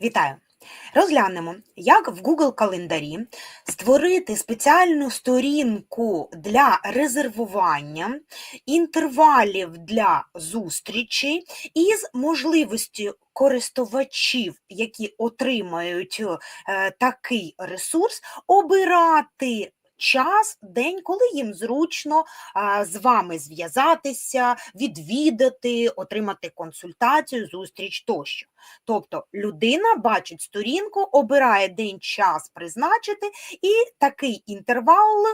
Вітаю! Розглянемо, як в Google календарі створити спеціальну сторінку для резервування інтервалів для зустрічей із можливістю користувачів, які отримають е, такий ресурс, обирати час, день, коли їм зручно а, з вами зв'язатися, відвідати, отримати консультацію, зустріч тощо. Тобто людина бачить сторінку, обирає день, час призначити, і такий інтервал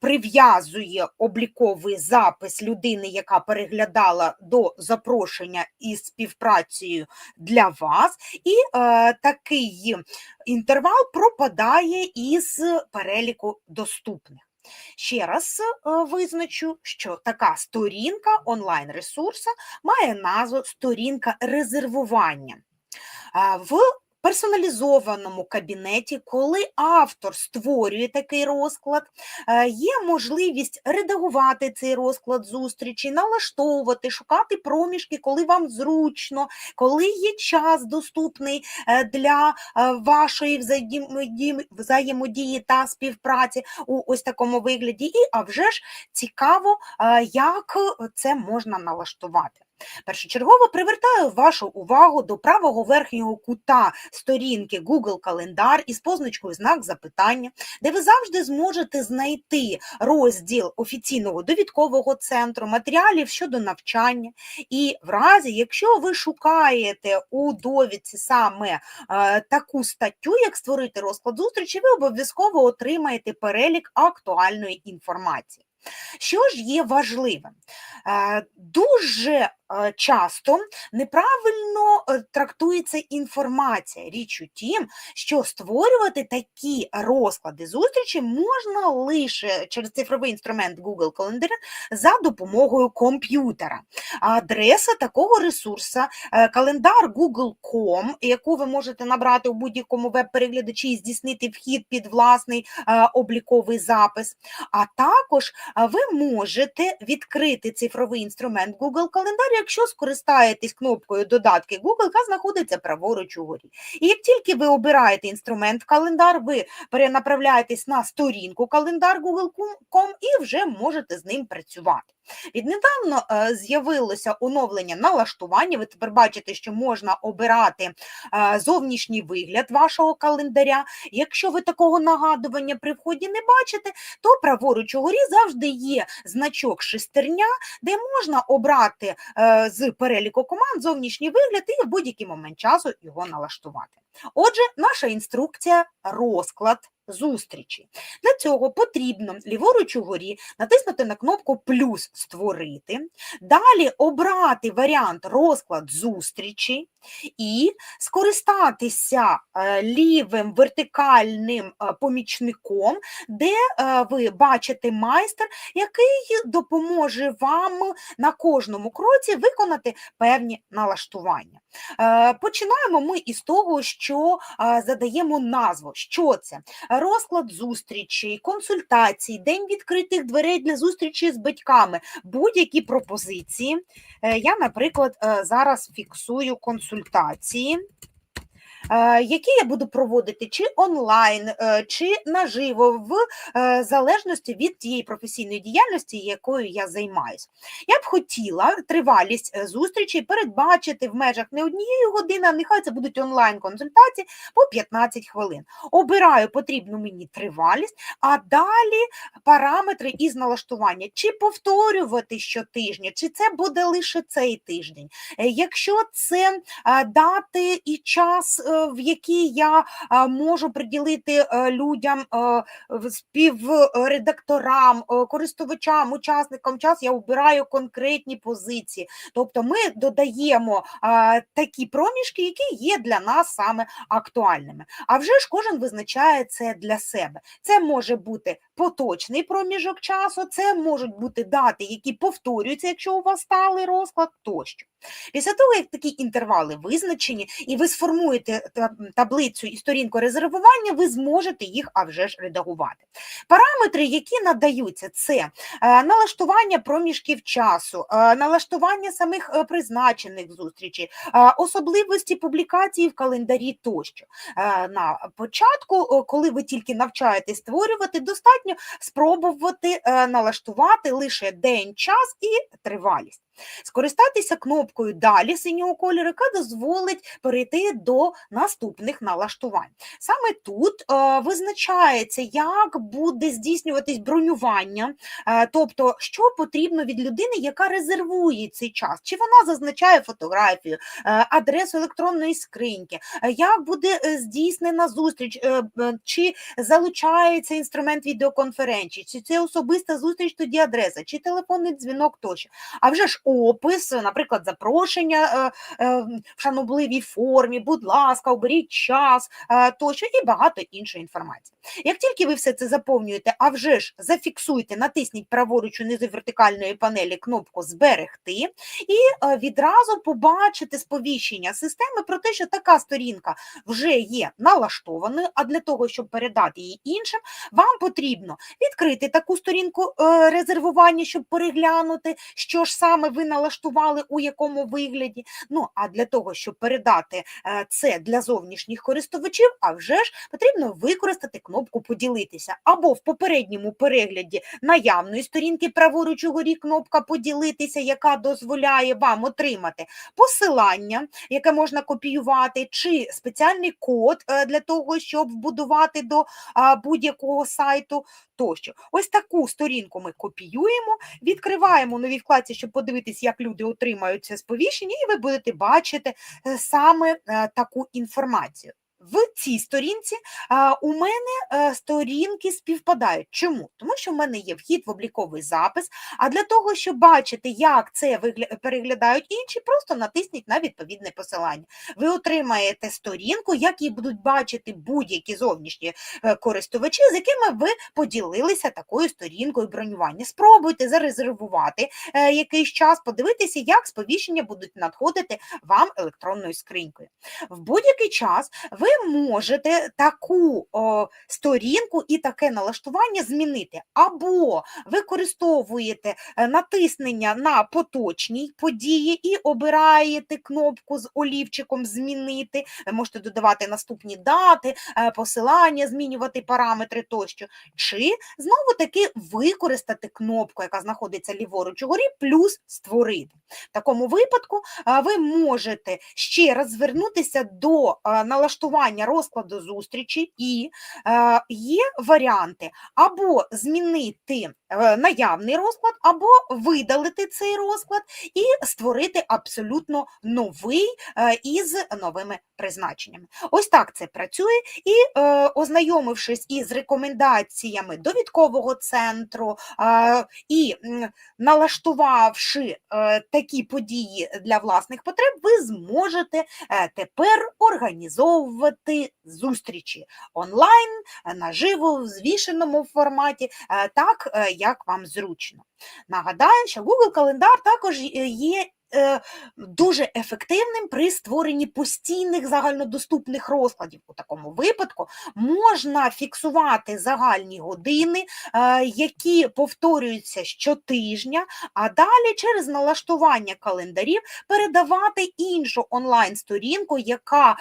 прив'язує обліковий запис людини, яка переглядала до запрошення із співпрацею для вас, і е, такий інтервал пропадає із переліку доступних. Ще раз е, визначу, що така сторінка онлайн-ресурсу має назву сторінка резервування. В персоналізованому кабінеті, коли автор створює такий розклад, е, є можливість редагувати цей розклад зустрічі, налаштовувати, шукати проміжки, коли вам зручно, коли є час доступний е, для е, вашої взаємодії та співпраці у ось такому вигляді. І а вже ж цікаво, як це можна налаштувати. Першочергово привертаю вашу увагу до правого верхнього кута сторінки Google Календар із позначкою знак запитання, де ви завжди зможете знайти розділ офіційного довідкового центру, матеріалів щодо навчання. І в разі, якщо ви шукаєте у довідці саме е, таку статтю, як створити розклад зустрічі, ви обов'язково отримаєте перелік актуальної інформації. Що ж є важливим? Е, дуже е, часто неправильно е, трактується інформація. Річ у тім, що створювати такі розклади зустрічі можна лише через цифровий інструмент Google Calendar за допомогою комп'ютера. Адреса такого ресурсу календар Google.com, яку ви можете набрати у будь-якому веб-переглядачі і здійснити вхід під власний обліковий запис. А також ви можете відкрити цифровий інструмент Google Календар, якщо скористаєтесь кнопкою додатки Google, яка знаходиться праворуч угорі. І як тільки ви обираєте інструмент календар, ви перенаправляєтесь на сторінку календар Google.com і вже можете з ним працювати. Віднедавно е, з'явилося оновлення налаштування. Ви тепер бачите, що можна обирати е, зовнішній вигляд вашого календаря. Якщо ви такого нагадування при вході не бачите, то праворуч угорі завжди є значок шестерня, де можна обрати е, з переліку команд зовнішній вигляд і в будь-який момент часу його налаштувати. Отже, наша інструкція розклад зустрічі. Для цього потрібно ліворуч угорі натиснути на кнопку Плюс створити, далі обрати варіант розклад зустрічі і скористатися е, лівим вертикальним е, помічником, де е, ви бачите майстер, який допоможе вам на кожному кроці виконати певні налаштування. Починаємо ми із того, що задаємо назву. Що це? Розклад зустрічей, консультацій, день відкритих дверей для зустрічі з батьками, будь-які пропозиції. Я, наприклад, зараз фіксую консультації. Е, які я буду проводити чи онлайн, е, чи наживо, в е, залежності від тієї професійної діяльності, якою я займаюся. Я б хотіла тривалість зустрічі передбачити в межах не однієї години, а нехай це будуть онлайн-консультації по 15 хвилин. Обираю потрібну мені тривалість, а далі параметри із налаштування, чи повторювати щотижня, чи це буде лише цей тиждень. Якщо це дати і час в які я можу приділити е, людям, е, співредакторам, е, користувачам, учасникам час, я обираю конкретні позиції. Тобто ми додаємо такі проміжки, які є для нас саме актуальними. А вже ж кожен визначає це для себе. Це може бути поточний проміжок часу, це можуть бути дати, які повторюються, якщо у вас сталий розклад тощо. Після того, як такі інтервали визначені, і ви сформуєте таблицю і сторінку резервування, ви зможете їх а вже ж редагувати. Параметри, які надаються, це е, налаштування проміжків часу, е, налаштування самих е, призначених зустрічей, особливості публікації в календарі тощо. На початку, коли ви тільки навчаєтесь створювати, достатньо спробувати налаштувати лише день, час і тривалість. Скористатися кнопкою Далі синього кольору, яка дозволить перейти до наступних налаштувань. Саме тут е, визначається, як буде здійснюватись бронювання, е, тобто, що потрібно від людини, яка резервує цей час, чи вона зазначає фотографію, е, адресу електронної скриньки, е, як буде е, здійснена зустріч, е, чи залучається інструмент відеоконференції, чи це особиста зустріч, тоді адреса, чи телефонний дзвінок тощо. А вже ж опис, наприклад, запрошення е, е, в шанобливій формі, будь ласка, оберіть час е, тощо і багато іншої інформації. Як тільки ви все це заповнюєте, а вже ж зафіксуйте, натисніть праворуч унизу вертикальної панелі кнопку Зберегти, і е, відразу побачите сповіщення системи про те, що така сторінка вже є налаштованою, а для того, щоб передати її іншим, вам потрібно відкрити таку сторінку е, резервування, щоб переглянути, що ж саме ви налаштували, у якому вигляді. Ну а для того, щоб передати е, це для зовнішніх користувачів, а вже ж потрібно використати кнопку Поділитися або в попередньому перегляді наявної сторінки праворуч угорі кнопка Поділитися, яка дозволяє вам отримати посилання, яке можна копіювати, чи спеціальний код е, для того, щоб вбудувати до будь-якого сайту тощо. Ось таку сторінку ми копіюємо, відкриваємо нові вкладці, щоб подивитись, як люди отримають це сповіщення, і ви будете бачити е, саме е, таку інформацію. В цій сторінці у мене е, сторінки співпадають. Чому? Тому що в мене є вхід в обліковий запис, а для того, щоб бачити, як це переглядають інші, просто натисніть на відповідне посилання. Ви отримаєте сторінку, як її будуть бачити будь-які зовнішні е, користувачі, з якими ви поділилися такою сторінкою бронювання. Спробуйте зарезервувати е, якийсь час, подивитися, як сповіщення будуть надходити вам електронною скринькою. В будь-який час ви можете таку о, сторінку і таке налаштування змінити, або використовуєте е, натиснення на поточній події і обираєте кнопку з олівчиком Змінити. Можете додавати наступні дати, е, посилання, змінювати параметри тощо. Чи знову таки використати кнопку, яка знаходиться ліворуч угорі, плюс створити. В такому випадку ви можете ще раз звернутися до а, налаштування розкладу зустрічі, і е, є варіанти або змінити наявний розклад, або видалити цей розклад і створити абсолютно новий е, із новими призначеннями. Ось так це працює, і е, ознайомившись із рекомендаціями довідкового центру е, і налаштувавши е, такі події для власних потреб, ви зможете е, тепер організовувати зустрічі онлайн, е, наживо, в звішеному форматі, е, так е, як вам зручно. Нагадаю, що Google календар також е, є. Е, Дуже ефективним при створенні постійних загальнодоступних розкладів. У такому випадку можна фіксувати загальні години, е, які повторюються щотижня, а далі через налаштування календарів передавати іншу онлайн-сторінку, яка,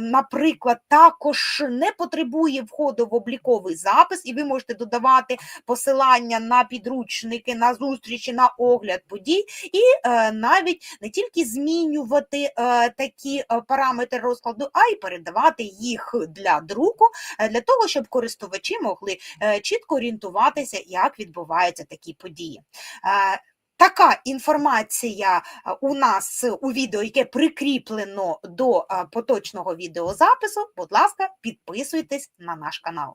наприклад, також не потребує входу в обліковий запис, і ви можете додавати посилання на підручники, на зустрічі, на огляд подій, і е, навіть не тільки змінювати е, такі е, параметри розкладу, а й передавати їх для друку, е, для того, щоб користувачі могли чітко орієнтуватися, як відбуваються такі події. Така інформація у нас у відео, яке прикріплено до поточного відеозапису. Будь ласка, підписуйтесь на наш канал.